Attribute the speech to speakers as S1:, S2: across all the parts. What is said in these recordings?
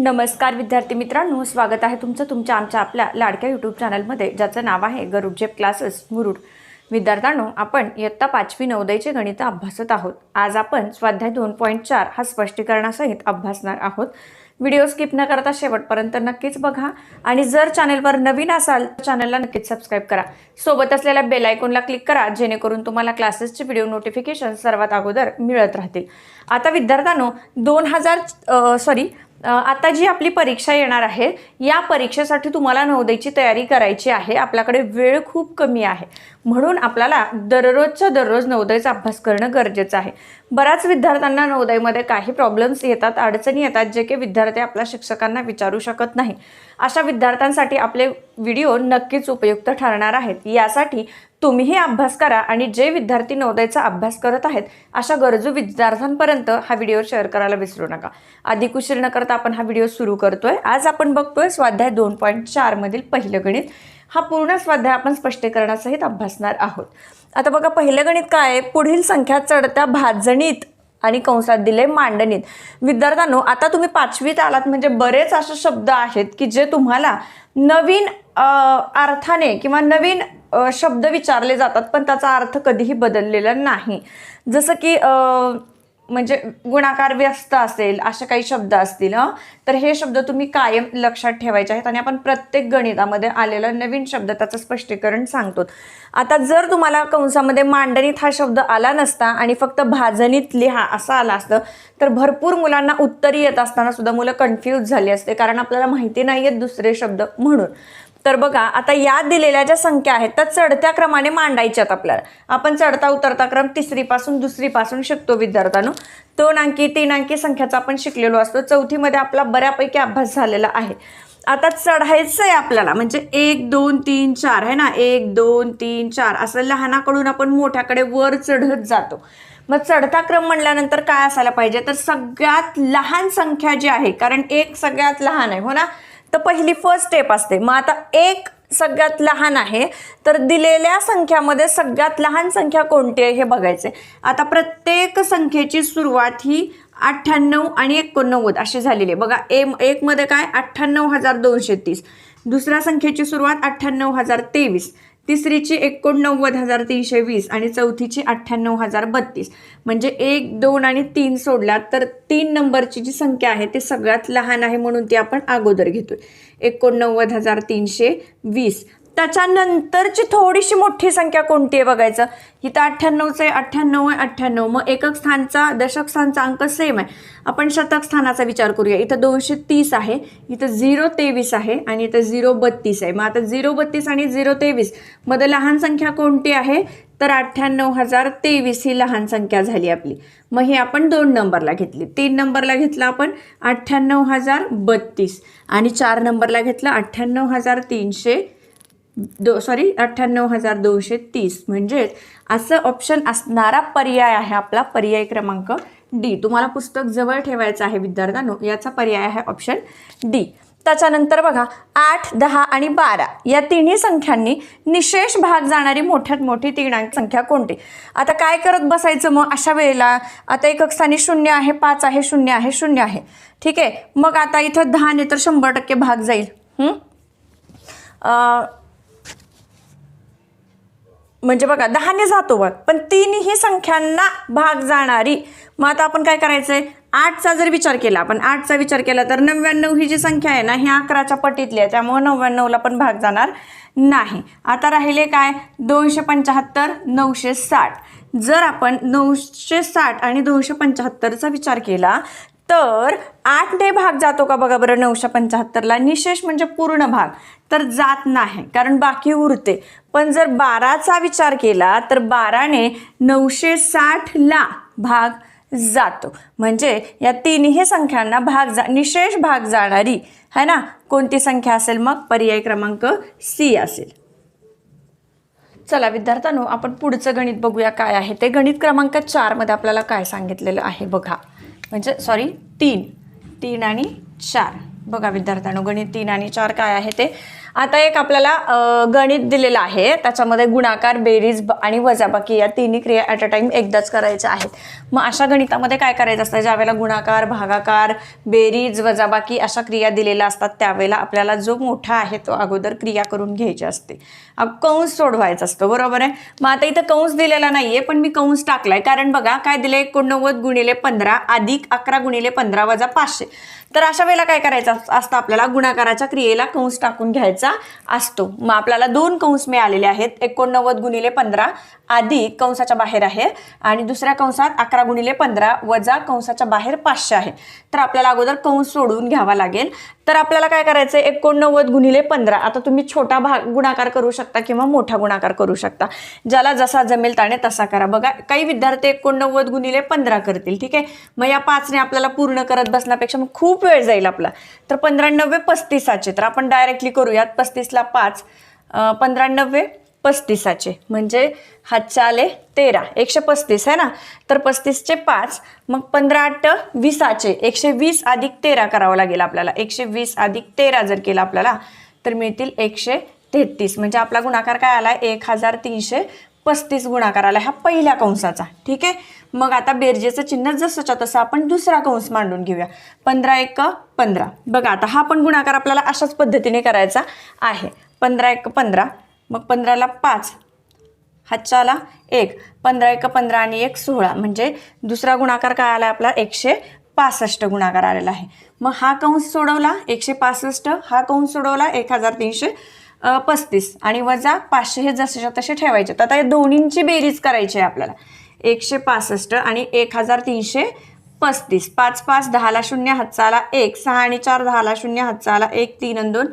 S1: नमस्कार विद्यार्थी मित्रांनो स्वागत आहे तुमचं तुमच्या आमच्या आपल्या लाडक्या यूट्यूब चॅनलमध्ये ज्याचं नाव आहे गरुडझेप क्लासेस मुरुड. विद्यार्थ्यांनो आपण इयत्ता पाचवी नवदयचे गणित अभ्यासत आहोत. आज आपण स्वाध्याय दोन पॉईंट चार हा स्पष्टीकरणासहित अभ्यासणार आहोत. व्हिडिओ स्किप न करता शेवटपर्यंत नक्कीच बघा. आणि जर चॅनलवर नवीन असाल तर चॅनलला नक्कीच सबस्क्राईब करा. सोबत असलेल्या बेल आयकॉनला क्लिक करा जेणेकरून तुम्हाला क्लासेसचे व्हिडिओ नोटिफिकेशन सर्वात अगोदर मिळत राहतील. आता विद्यार्थ्यांनो दोन हजार सॉरी आता जी आपली परीक्षा येणार आहे या परीक्षेसाठी तुम्हाला नवोदयची तयारी करायची आहे. आपल्याकडे वेळ खूप कमी आहे. म्हणून आपल्याला दररोजच्या दररोज नवोदयचा अभ्यास करणं गरजेचं आहे. बऱ्याच विद्यार्थ्यांना नवोदयमध्ये काही प्रॉब्लेम्स येतात अडचणी येतात जे की विद्यार्थी आपल्या शिक्षकांना विचारू शकत नाही. अशा विद्यार्थ्यांसाठी आपले व्हिडिओ नक्कीच उपयुक्त ठरणार आहेत. यासाठी तुम्हीही अभ्यास करा आणि जे विद्यार्थी नवोदयचा अभ्यास करत आहेत अशा गरजू विद्यार्थ्यांपर्यंत हा व्हिडिओ शेअर करायला विसरू नका. अधिक उशीर न करता आपण हा व्हिडिओ सुरू करतोय. आज आपण बघतोय स्वाध्याय दोन पॉईंट चारमधील पहिलं गणित. हा पूर्ण स्वाध्याय आपण स्पष्टीकरणासहित अभ्यासणार आहोत. आता बघा पहिलं गणित काय आहे? पुढील संख्या चढत्या भाजणीत आणि कंसात दिले मांडणीत. विद्यार्थ्यांनो आता तुम्ही पाचवीत आलात म्हणजे बरेच असे शब्द आहेत की जे तुम्हाला नवीन अर्थाने किंवा नवीन शब्द विचारले जातात पण त्याचा अर्थ कधीही बदललेला नाही. जसं की म्हणजे गुणाकार व्यस्त असेल असे काही शब्द असतील हं तर हे शब्द तुम्ही कायम लक्षात ठेवायचे आहेत आणि आपण प्रत्येक गणितामध्ये आलेला नवीन शब्द त्याचं स्पष्टीकरण सांगतो. आता जर तुम्हाला कंसामध्ये मांडणीत हा शब्द आला नसता आणि फक्त भाजणीत लिहा असा आला असतं तर भरपूर मुलांना उत्तरी येत असताना सुद्धा मुलं कन्फ्यूज झाली असते कारण आपल्याला माहिती नाही आहेत दुसरे शब्द म्हणून. तर बघा आता या दिलेल्या ज्या संख्या आहेत त्या चढत्या क्रमाने मांडायच्यात आपल्याला. आपण चढता उतरता क्रम तिसरीपासून दुसरीपासून शिकतो विद्यार्थ्यांनो. दोन अंकी तीन अंकी संख्याचा आपण शिकलेलो असतो. चौथीमध्ये आपला बऱ्यापैकी अभ्यास झालेला आहे. आता चढायचं आहे आपल्याला म्हणजे एक दोन तीन चार आहे ना? एक दोन तीन चार असं लहानाकडून आपण मोठ्याकडे वर चढत जातो. मग चढता क्रम म्हणल्यानंतर काय असायला पाहिजे? तर सगळ्यात लहान संख्या जी आहे कारण एक सगळ्यात लहान आहे हो ना? तर पहिली फर्स्ट स्टेप असते. मग आता एक सगळ्यात लहान आहे तर दिलेल्या संख्यामध्ये सगळ्यात लहान संख्या कोणती आहे हे बघायचे आता प्रत्येक संख्येची सुरुवात ही अठ्ठ्याण्णव आणि एकोणनव्वद अशी झालेली आहे. बघा एम एकमध्ये काय? अठ्ठ्याण्णव हजार दोनशे तीस. दुसऱ्या संख्येची सुरुवात अठ्ठ्याण्णव हजार तेवीस. तिसरीची एकोणनव्वद हजार तीनशे वीस आणि चौथीची अठ्ठ्याण्णव हजार बत्तीस. म्हणजे एक दोन आणि तीन सोडल्यात तर तीन नंबरची जी संख्या आहे ती सगळ्यात लहान आहे म्हणून ती आपण अगोदर घेतोय. एकोणनव्वद हजार तीनशे वीस. त्याच्यानंतरची थोडीशी मोठी संख्या कोणती आहे बघायचं? इथं अठ्ठ्याण्णवचं आहे अठ्ठ्याण्णव आहे अठ्ठ्याण्णव. मग एकक स्थानचा दशक स्थानचा अंक सेम आहे. आपण शतक स्थानाचा विचार करूया. इथं दोनशे तीस आहे इथं झिरो तेवीस आहे आणि इथं झिरो बत्तीस आहे. मग आता झिरो बत्तीस आणि झिरो तेवीसमध्ये लहान संख्या कोणती आहे? तर अठ्ठ्याण्णव हजार तेवीस ही लहान संख्या झाली आपली. मग ही आपण दोन नंबरला घेतली. तीन नंबरला घेतला आपण अठ्ठ्याण्णव हजार बत्तीस आणि चार नंबरला घेतला अठ्ठ्याण्णव हजार तीनशे दो सॉरी अठ्ठ्याण्णव हजार दोनशे तीस. म्हणजेच असं ऑप्शन असणारा पर्याय आहे आपला पर्याय क्रमांक डी तुम्हाला पुस्तक जवळ ठेवायचं आहे विद्यार्थ्यांनो याचा पर्याय आहे ऑप्शन डी त्याच्यानंतर बघा आठ दहा आणि बारा या तिन्ही संख्यांनी निशेष भाग जाणारी मोठ्यात मोठी तीन अंक संख्या कोणती? आता काय करत बसायचं मग अशा वेळेला? आता एकक स्थानी शून्य आहे पाच आहे शून्य आहे शून्य आहे. ठीक आहे? मग आता इथं दहाने तर शंभर टक्के भाग जाईल. म्हणजे बघा दहाने जातो बघ पण तीनही संख्यांना भाग जाणारी. मग आता आपण काय करायचं आहे आठचा जर विचार केला आपण आठचा विचार केला तर नव्याण्णव ही जी संख्या आहे ना ही अकराच्या पटीतली आहे त्यामुळं नव्याण्णवला पण भाग जाणार नाही. आता राहिले काय? दोनशे पंच्याहत्तर नऊशे साठ. जर आपण नऊशे साठ आणि दोनशे पंच्याहत्तरचा विचार केला तर आठने भाग जातो का बघा बरं नऊशे पंच्याहत्तरला. निशेष म्हणजे पूर्ण भाग. तर जात नाही कारण बाकी उरते. पण जर बाराचा विचार केला तर बाराने नऊशे साठला भाग जातो. म्हणजे या तिन्ही संख्यांना भाग जा निशेष भाग जाणारी है ना? कोणती संख्या असेल मग? पर्याय क्रमांक सी असेल. चला विद्यार्थ्यांनो आपण पुढचं गणित बघूया काय आहे ते. गणित क्रमांक चारमध्ये आपल्याला काय सांगितलेलं आहे बघा. म्हणजे सॉरी तीन. तीन आणि चार. बघा विद्यार्थ्यांनो गणित तीन आणि चार काय आहे ते? आता एक आपल्याला गणित दिलेलं आहे. त्याच्यामध्ये गुणाकार बेरीज आणि वजाबाकी या तिन्ही क्रिया ॲट अ टाइम एकदाच करायच्या आहेत. मग अशा गणितामध्ये काय करायचं असतं? ज्यावेळेला गुणाकार भागाकार बेरीज वजाबाकी अशा क्रिया दिलेल्या असतात त्यावेळेला आपल्याला जो मोठा आहे तो अगोदर क्रिया करून घ्यायची असते. कंस सोडवायचा असतो बरोबर आहे? मग आता इथं कंस दिलेला नाहीये पण मी कंस टाकलाय. कारण बघा काय दिले एकोणनव्वद गुणिले पंधरा अधिक अकरा गुणिले पंधरा वजा पाचशे. तर अशा वेळेला काय करायचं असतं आपल्याला? गुणाकाराच्या क्रियेला कंस टाकून घ्यायचा असतो. मग आपल्याला दोन कंस मिळालेले आहेत. एकोणनव्वद गुणिले पंधरा आधी कंसाच्या बाहेर आहे आणि दुसऱ्या कंसात अकरा गुणिले पंधरा वजा कंसाच्या बाहेर पाचशे आहे. तर आपल्याला अगोदर कंस सोडून घ्यावा लागेल. तर आपल्याला काय करायचं आहे एकोणनव्वद गुणिले पंधरा. आता तुम्ही छोटा भाग गुणाकार करू शकता किंवा मोठा गुणाकार करू शकता. ज्याला जसा जमेल त्याने तसा करा. बघा काही विद्यार्थी एकोणनव्वद गुणिले पंधरा करतील ठीक आहे? मग या पाचने आपल्याला पूर्ण करत बसण्यापेक्षा मग खूप वेळ जाईल आपला. तर पंधराण्णव्वे पस्तीसाचे. तर आपण डायरेक्टली करूयात. पस्तीसला पाच. पंधरा नव्वे पस्तीसाचे. म्हणजे हातच्या आले तेरा. एकशे पस्तीस आहे ना? तर पस्तीसचे पाच मग पंधरा आठ वीसाचे. एकशे वीस अधिक तेरा करावं लागेल आपल्याला. एकशे वीस अधिक तेरा जर केलं आपल्याला तर मिळतील एकशे तेहतीस. म्हणजे आपला गुणाकार काय आला? एक हजार तीनशे पस्तीस गुणाकार आला ह्या पहिल्या कंसाचा. ठीक आहे? मग आता बेरजेचं चिन्ह जसंच्या तसं आपण दुसरा कंस मांडून घेऊया. पंधरा एक पंधरा. बघा आता हा पण गुणाकार आपल्याला अशाच पद्धतीने करायचा आहे. पंधरा एक पंधरा. मग पंधराला पाच. हातच्याला एक. पंधरा एक पंधरा आणि एक सोळा. म्हणजे दुसरा गुणाकार काय आला आपला? एकशे पासष्ट गुणाकार आलेला आहे. मग हा कंस सोडवला एकशे पासष्ट. हा कंस सोडवला एक हजार तीनशे पस्तीस. आणि वजा पाचशे हे जसेच्या तसे ठेवायचे. तर आता या दोन्हींची बेरीज करायची आहे आपल्याला. एकशे पासष्ट आणि एक हजार तीनशे पस्तीस. पाच पाच दहाला शून्य हातचाला एक. सहा आणि चार दहाला शून्य हातचा आला एक तीन आणि दोन.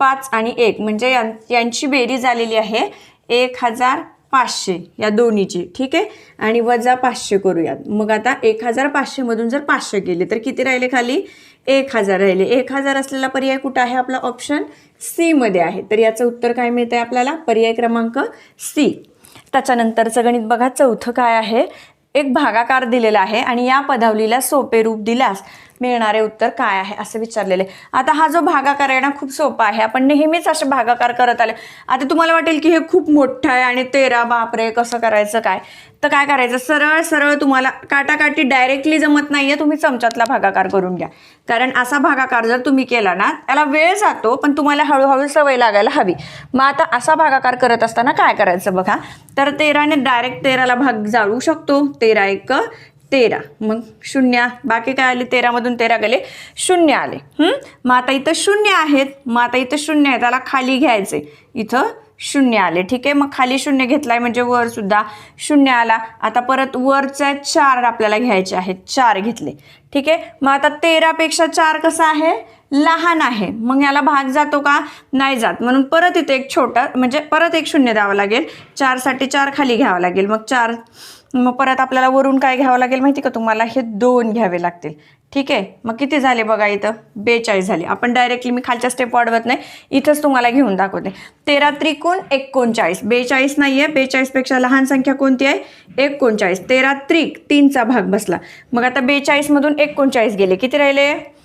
S1: पाच आणि एक म्हणजे यां यांची बेरीज आलेली आहे एक हजार पाचशे या दोन्हीची ठीक आहे? आणि वजा पाचशे करूयात. मग आता एक हजार पाचशेमधून जर पाचशे गेले तर किती राहिले खाली? एक हजार राहिले. एक हजार असलेला पर्याय कुठं आहे आपला? ऑप्शन सीमध्ये आहे. तर याचं उत्तर काय मिळतं आहे आपल्याला? पर्याय क्रमांक सी त्याच्यानंतरचं गणित बघा चौथं काय आहे? एक भागाकार दिलेला आहे आणि या पदावलीला सोपे रूप दिल्यास मिळणारे उत्तर काय आहे असं विचारलेले. आता हा जो भागाकार आहे ना खूप सोपा आहे. आपण नेहमीच असे भागाकार करत आले. आता तुम्हाला वाटेल की हे खूप मोठं आहे आणि तेरा बापरे कसं करायचं काय? तर काय करायचं? सरळ सरळ तुम्हाला काटाकाटी डायरेक्टली जमत नाहीये तुम्ही चमच्यातला भागाकार करून घ्या. कारण असा भागाकार जर तुम्ही केला ना त्याला वेळ जातो पण तुम्हाला हळूहळू सवय लागायला हवी. मग आता असा भागाकार करत असताना काय करायचं बघा? तर तेराने डायरेक्ट तेराला भाग जाळू शकतो. तेरा एक तेरा. मग शून्य. बाकी काय आले? तेरामधून तेरा गेले. शून्य आले. मग आता इथं शून्य आहेत. मग आता इथं शून्य आहे. त्याला खाली घ्यायचे इथं शून्य आले. ठीक आहे? मग खाली शून्य घेतलाय म्हणजे वर सुद्धा शून्य आला. आता परत वरचे चार आपल्याला घ्यायचे आहेत. चार घेतले. ठीक आहे? मग आता तेरापेक्षा चार कसं आहे? लहान आहे. मग याला भाग जातो का? नाही जात. म्हणून परत इथे एक छोटा म्हणजे परत एक शून्य द्यावं लागेल. चारसाठी चार खाली घ्यावं लागेल. मग चार मग परत आपल्याला वरून काय घ्यावं लागेल माहिती का तुम्हाला? हे दोन घ्यावे लागतील. ठीक आहे? मग किती झाले बघा इथं? बेचाळीस झाले. आपण डायरेक्टली मी खालच्या स्टेप वाढवत नाही. इथंच तुम्हाला घेऊन दाखवते. तेरा त्रिकोण एकोणचाळीस. बेचाळीस नाही आहे बेचाळीसपेक्षा लहान संख्या कोणती आहे? एकोणचाळीस. तेरा त्रिक तीनचा भाग बसला. मग आता बेचाळीसमधून एकोणचाळीस गेले. किती राहिले?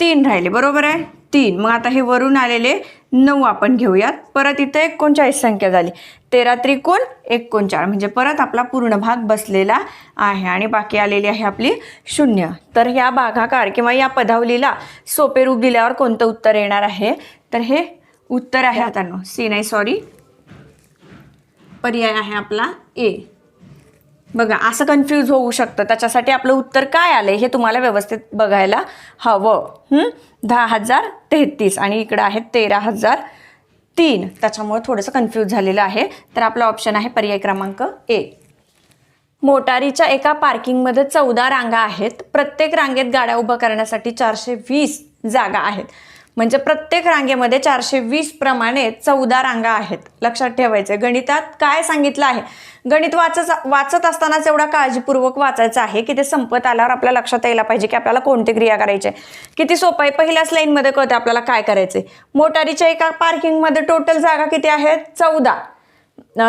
S1: तीन राहिले बरोबर आहे? तीन. मग आता हे वरून आलेले नऊ आपण घेऊयात. परत इथं एकोणचाळीस संख्या झाली. तेरा त्रिकोण एकोणचाळीस म्हणजे परत आपला पूर्ण भाग बसलेला आहे आणि बाकी आलेली आहे आपली शून्य. तर ह्या भागाकार किंवा या पदावलीला सोपे रूप दिल्यावर कोणतं उत्तर येणार आहे? तर हे उत्तर आहे आता. सी नाही सॉरी पर्याय आहे आपला ए. बघा असं कन्फ्यूज होऊ शकतं. त्याच्यासाठी आपलं उत्तर काय आलं हे तुम्हाला व्यवस्थित बघायला हवं. दहा हजार तेहतीस आणि इकडं आहे तेरा हजार तीन. त्याच्यामुळे थोडंसं कन्फ्यूज झालेलं आहे. तर आपला ऑप्शन आहे पर्याय क्रमांक ए. मोटारीच्या एका पार्किंगमध्ये चौदा रांगा आहेत. प्रत्येक रांगेत गाड्या उभं करण्यासाठी चारशे वीस जागा आहेत. म्हणजे प्रत्येक रांगेमध्ये चारशे वीस प्रमाणे चौदा रांगा आहेत. लक्षात ठेवायचे गणितात काय सांगितलं आहे? गणित वाचत वाचत असतानाच एवढा काळजीपूर्वक वाचायचं आहे की ते संपत आल्यावर आपल्या लक्षात यायला पाहिजे की आपल्याला कोणती क्रिया करायची आहे. किती सोपं आहे? पहिल्याच लाईनमध्ये कळते आपल्याला काय करायचे मोटारीच्या एका पार्किंगमध्ये टोटल जागा किती आहेत? चौदा.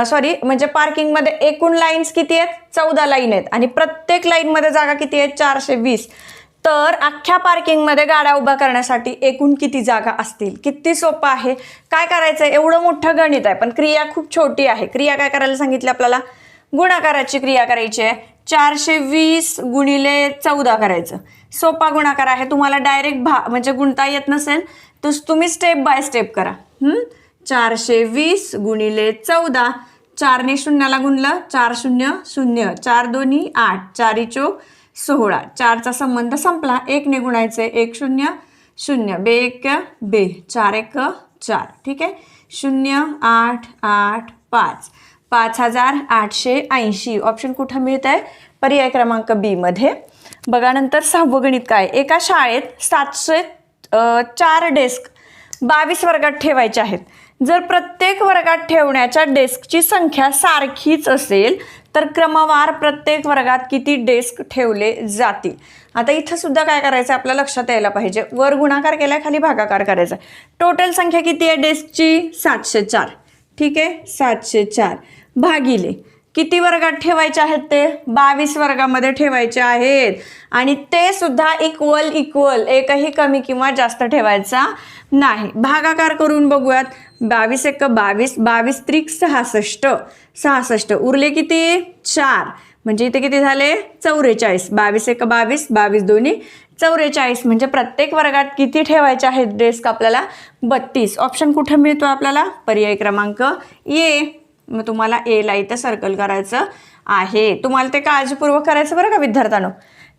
S1: सॉरी म्हणजे पार्किंगमध्ये एकूण लाईन्स किती आहेत? चौदा लाईन आहेत. आणि प्रत्येक लाईनमध्ये जागा किती आहेत? चारशे वीस. तर अख्ख्या पार्किंगमध्ये गाड्या उभ्या करण्यासाठी एकूण किती जागा असतील? किती सोपं आहे? काय करायचं आहे एवढं मोठं गणित आहे पण क्रिया खूप छोटी आहे. क्रिया काय करायला सांगितली आपल्याला? गुणाकाराची क्रिया करायची आहे. चारशे वीस गुणिले चौदा करायचं. सोपा गुणाकार आहे. तुम्हाला डायरेक्ट भा म्हणजे गुणता येत नसेल तर तुम्ही स्टेप बाय स्टेप करा. चारशे वीस गुणिले चौदा चारने शून्याला गुणलं चार शून्य शून्य. चार दोन्ही आठ. चारी चोक सोहळा. चारचा संबंध संपला. एक गुणायचे एक शून्य शून्य. बे एक बे. चार एक चार. ठीक आहे? शून्य आठ आठ पाच. पाच हजार आठशे ऐंशी. ऑप्शन कुठं मिळत आहे पर्याय क्रमांक बीमध्ये बघा नंतर सहावं गणित काय? एका शाळेत सातशे चार डेस्क बावीस वर्गात ठेवायचे आहेत. जर प्रत्येक वर्गात ठेवण्याच्या डेस्कची संख्या सारखीच असेल तर क्रमवार प्रत्येक वर्गात किती डेस्क ठेवले जातील? आता इथं सुद्धा काय करायचं आपल्या लक्षात यायला पाहिजे. वर गुणाकार केला खाली भागाकार करायचा टोटल संख्या किती आहे? डेस्कची सातशे चार. ठीक आहे? सातशे चार. भागिले. किती वर्गात ठेवायचे आहेत ते? बावीस वर्गामध्ये ठेवायचे आहेत. आणि ते सुद्धा इक्वल इक्वल एकही कमी किंवा जास्त ठेवायचा नाही. भागाकार करून बघूयात. बावीस एक बावीस बावीस त्रिक सहासष्ट. सहासष्ट. उरले किती? चार. म्हणजे इथे किती झाले? चौवेचाळीस बावीस एक बावीस बावीस दोन्ही चौवेचाळीस म्हणजे प्रत्येक वर्गात किती ठेवायचे आहेत? डेस्क आपल्याला बत्तीस. ऑप्शन कुठं मिळतो आपल्याला? पर्याय क्रमांक ये मग तुम्हाला एला इथं सर्कल करायचं आहे. तुम्हाला ते काळजीपूर्वक करायचं बरं का विद्यार्थ्यानो?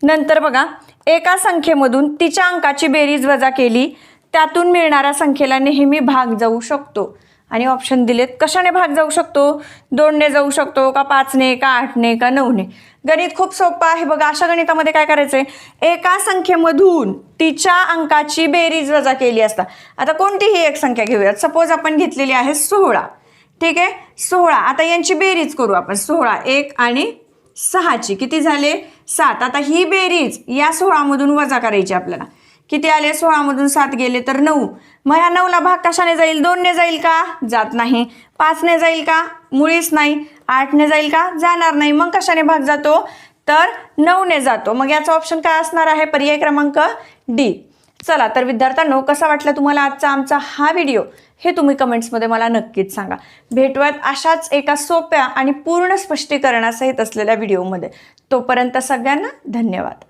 S1: नंतर बघा एका संख्येमधून तिच्या अंकाची बेरीज वजा केली त्यातून मिळणाऱ्या संख्येला नेहमी भाग जाऊ शकतो. आणि ऑप्शन दिलेत कशाने भाग जाऊ शकतो? दोनने जाऊ शकतो का पाचने का आठने का नऊने? गणित खूप सोपं आहे बघा अशा गणितामध्ये काय करायचंय? एका संख्येमधून तिच्या अंकाची बेरीज वजा केली असता. आता कोणतीही एक संख्या घेऊयात. सपोज आपण घेतलेली आहे सोळा. ठीक आहे? सोळा. आता यांची बेरीज करू आपण. सोळा एक आणि सहाची. किती झाले? सात. आता ही बेरीज या सोळामधून वजा करायची आपल्याला. किती आले? सोळामधून सात गेले तर नऊ. मग ह्या नऊला भाग कशाने जाईल? दोनने जाईल का? जात नाही. पाचने जाईल का? मुळीच नाही. आठने जाईल का? जाणार नाही. मग कशाने भाग जातो? तर नऊने जातो. मग याचा ऑप्शन काय असणार आहे? पर्याय क्रमांक डी. चला तर विद्यार्थ्यांनो कसा वाटला तुम्हाला आजचा आमचा हा व्हिडिओ? हे तुम्ही कमेंट्समध्ये मला नक्कीच सांगा. भेटूयात अशाच एका सोप्या आणि पूर्ण स्पष्टीकरणासहित असलेल्या व्हिडिओमध्ये. तोपर्यंत सगळ्यांना धन्यवाद.